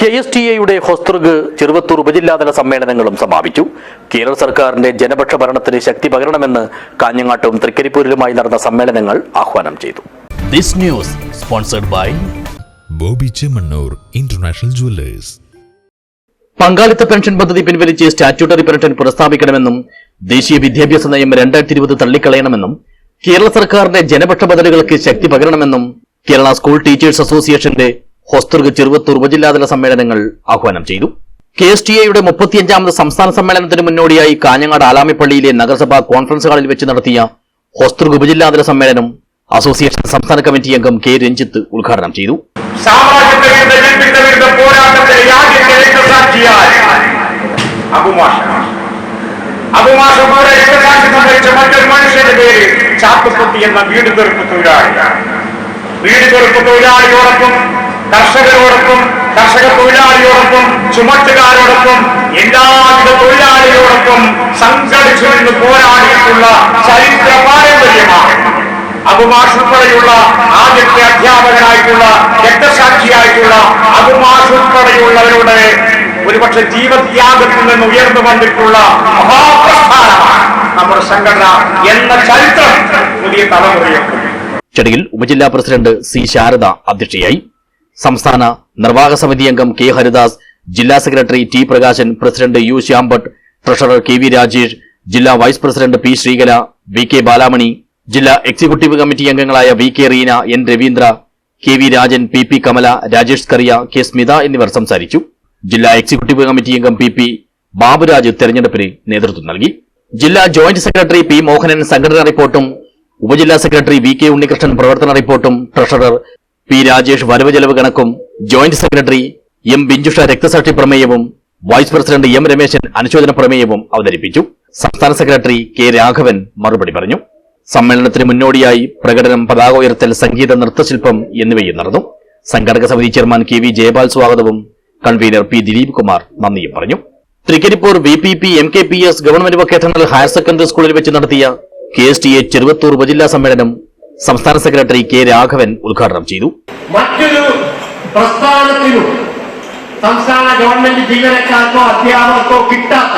K S T എയുടെ ഹൊസ്തൃഗ് ചെറുവത്തൂർ ഉപജില്ലാതല സമ്മേളനങ്ങളും സമാപിച്ചു. കേരള സർക്കാരിന്റെ ജനപക്ഷ ഭരണത്തിന് ശക്തി പകരണമെന്ന് കാഞ്ഞങ്ങാട്ടും തൃക്കരിപ്പൂരിലുമായി നടന്ന സമ്മേളനങ്ങൾ ആഹ്വാനം ചെയ്തു. This news sponsored by Boby Chemmanur international jewellers. പങ്കാളിത്ത പെൻഷൻ പദ്ധതി പിൻവലിച്ച് സ്റ്റാറ്റ്യൂട്ടറി പെൻഷൻ പുനഃസ്ഥാപിക്കണമെന്നും ദേശീയ വിദ്യാഭ്യാസ നയം രണ്ടായിരത്തി ഇരുപത് തള്ളിക്കളയണമെന്നും കേരള സർക്കാരിന്റെ ജനപക്ഷ ബദലുകൾക്ക് ശക്തി പകരണമെന്നും കേരള സ്കൂൾ ടീച്ചേഴ്സ് അസോസിയേഷന്റെ ഹൊസ്തൃഗ് ചെറുവത്തൂർ ഉപജില്ലാതല സമ്മേളനങ്ങൾ ആഹ്വാനം ചെയ്തു. കെ എസ് ടി എയുടെ മുപ്പത്തിയഞ്ചാമത് സംസ്ഥാന സമ്മേളനത്തിന് മുന്നോടിയായി കാഞ്ഞങ്ങാട് ആലാമിപ്പള്ളിയിലെ നഗരസഭാ കോൺഫറൻസ് ഹാളിൽ വെച്ച് നടത്തിയ ഹൊസ്തൃഗ് ഉപജില്ലാതല സമ്മേളനം അസോസിയേഷൻ സംസ്ഥാന കമ്മിറ്റി അംഗം കെ രഞ്ജിത്ത് ഉദ്ഘാടനം ചെയ്തു. ചാത്തുക്കുട്ടി എന്ന വീട് തീർപ്പ് തൊഴിലാളി. വീട് തീർപ്പ് തൊഴിലാളിയോടൊപ്പം കർഷകരോടൊപ്പം കർഷക തൊഴിലാളിയോടൊപ്പം ചുമട്ടുകാരോടൊപ്പം എല്ലാവിധ തൊഴിലാളികളോടൊപ്പം സംഘടിച്ചു നിന്ന് പോരാടിയിട്ടുള്ള ചരിത്ര പാരമ്പര്യമാണ്. അബുമാഷ് ആദ്യത്തെ അധ്യാപകനായിട്ടുള്ള രക്തസാക്ഷിയായിട്ടുള്ള അബുമാഷ് ഉൾപ്പെടെയുള്ളവരുടെ ഒരുപക്ഷെ ജീവത്യാഗത്തിൽ നിന്ന് ഉയർന്നു വന്നിട്ടുള്ള മഹാപ്രസ്ഥാനമാണ് നമ്മുടെ സംഘടന എന്ന ചരിത്രം പുതിയ തലമുറയുണ്ട് ചടങ്ങിൽ ഉപജില്ലാ പ്രസിഡന്റ് സി ശാരദ അധ്യക്ഷയായി. സംസ്ഥാന നിർവാഹക സമിതി അംഗം കെ ഹരിദാസ് ജില്ലാ secretary T Prakashan president U Shyambhat treasurer K V Rajesh ജില്ലാ vice president P Sreekala V K Balamani ജില്ലാ എക്സിക്യൂട്ടീവ് കമ്മിറ്റി അംഗങ്ങളായ V K Reena N Raveendra K V Rajan P P Kamala Rajesh Kariya K Smitha എന്നിവർ സംസാരിച്ചു. ജില്ലാ executive committee അംഗം P P Baburaj തെരഞ്ഞെടുപ്പിന് നേതൃത്വം നൽകി. ജില്ലാ ജോയിന്റ് സെക്രട്ടറി പി മോഹനൻ സംഘടനാ റിപ്പോർട്ടും ഉപജില്ലാ സെക്രട്ടറി വി കെ ഉണ്ണികൃഷ്ണൻ പ്രവർത്തന റിപ്പോർട്ടും ട്രഷറർ പി രാജേഷ് വരവ് ചെലവ് കണക്കും ജോയിന്റ് സെക്രട്ടറി എം ബിഞ്ചുഷ രക്തസാക്ഷി പ്രമേയവും വൈസ് പ്രസിഡന്റ് എം രമേശൻ അനുശോചന പ്രമേയവും അവതരിപ്പിച്ചു. സംസ്ഥാന സെക്രട്ടറി കെ രാഘവൻ മറുപടി പറഞ്ഞു. സമ്മേളനത്തിന് മുന്നോടിയായി പ്രകടനം പതാക ഉയർത്തൽ സംഗീത നൃത്തശില്പം എന്നിവയും നടന്നു. സംഘടക സമിതി ചെയർമാൻ കെ വി ജയപാൽ സ്വാഗതവും കൺവീനർ പി ദിലീപ് കുമാർ നന്ദിയും പറഞ്ഞു. Trikaripur V P P M K P S government vocational higher secondary സ്കൂളിൽ വെച്ച് നടത്തിയ K S T A Cheruvathur ഉപജില്ലാ സമ്മേളനം സംസ്ഥാന സെക്രട്ടറി കെ രാഘവൻ ഉദ്ഘാടനം ചെയ്തു. മറ്റൊരു പ്രസ്ഥാനത്തിനും സംസ്ഥാന ഗവൺമെന്റ് ജീവനക്കാർക്കോ അധ്യാപകർക്കോ കിട്ടാത്ത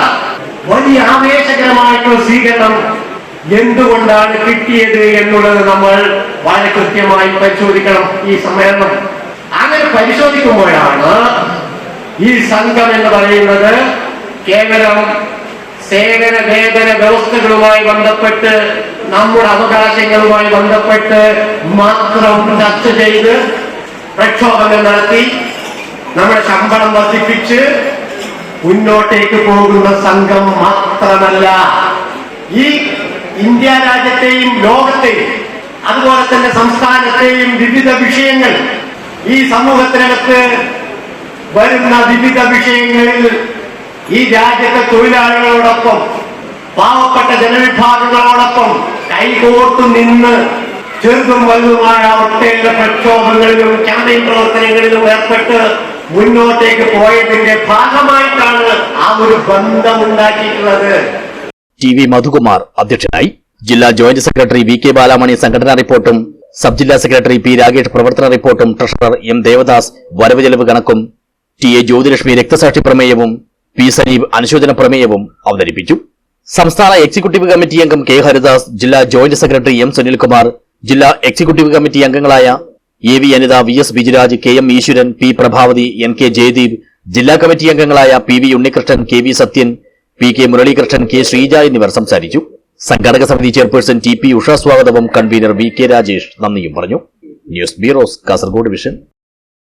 വലിയ ആവേശകരമായിട്ടുള്ള സ്വീകരണം എന്തുകൊണ്ടാണ് കിട്ടിയത് എന്നുള്ളത് നമ്മൾ വളരെ കൃത്യമായി പരിശോധിക്കണം ഈ സമ്മേളനം. അങ്ങനെ പരിശോധിക്കുമ്പോഴാണ് ഈ സംഘം എന്ന് പറയുന്നത് കേവലം സേവന വേതന വ്യവസ്ഥകളുമായി ബന്ധപ്പെട്ട് നമ്മുടെ അവകാശങ്ങളുമായി ബന്ധപ്പെട്ട് മാത്രം ചർച്ച ചെയ്ത് പ്രക്ഷോഭങ്ങൾ നടത്തി നമ്മുടെ ശമ്പളം വർദ്ധിപ്പിച്ച് മുന്നോട്ടേക്ക് പോകുന്ന സംഘം മാത്രമല്ല. ഈ ഇന്ത്യ രാജ്യത്തെയും ലോകത്തെയും അതുപോലെ തന്നെ സംസ്ഥാനത്തെയും വിവിധ വിഷയങ്ങൾ ഈ സമൂഹത്തിനകത്ത് വരുന്ന വിവിധ വിഷയങ്ങളിൽ ഈ രാജ്യത്തെ തൊഴിലാളികളോടൊപ്പം പാവപ്പെട്ട ജനവിഭാഗങ്ങളോടൊപ്പം കൈകോർത്തു നിന്ന് ചെറുതും വലുതുമായ ഒട്ടേറെ പ്രക്ഷോഭങ്ങളിലും ക്യാമ്പയിൻ പ്രവർത്തനങ്ങളിലും ഏർപ്പെട്ട് മുന്നോട്ടേക്ക് പോയതിന്റെ ഭാഗമായിട്ടാണ് ആ ഒരു ബന്ധമുണ്ടാക്കിയിട്ടുള്ളത്. ടി വി മധുകുമാർ അധ്യക്ഷനായി ജില്ലാ joint secretary V K Balamani സംഘടനാ റിപ്പോർട്ടും സബ് ജില്ലാ സെക്രട്ടറി പി രാകേഷ് പ്രവർത്തന റിപ്പോർട്ടും ട്രഷറർ എം ദേവദാസ് വരവ് ചെലവ് കണക്കും ടി എ ജ്യോതിലക്ഷ്മി രക്തസാക്ഷി പ്രമേയവും പി സനീബ് അനുശോചന പ്രമേയവും അവതരിപ്പിച്ചു. സംസ്ഥാന എക്സിക്യൂട്ടീവ് കമ്മിറ്റി അംഗം കെ ഹരിദാസ് ജില്ലാ ജോയിന്റ് സെക്രട്ടറി എം സുനിൽകുമാർ ജില്ലാ എക്സിക്യൂട്ടീവ് കമ്മിറ്റി അംഗങ്ങളായ A V Anitha V S Bijiraj K M Eeswaran P Prabhavathi N K Jayadeep ജില്ലാ കമ്മിറ്റി അംഗങ്ങളായ P V Unnikrishnan K V Sathyan P K Muralikrishnan K Sreeja എന്നിവർ സംസാരിച്ചു. സംഘാടക സമിതി chairperson T P Usha സ്വാഗതവും convener V K Rajesh നന്ദിയും പറഞ്ഞു. News bureaus Kasaragod vision.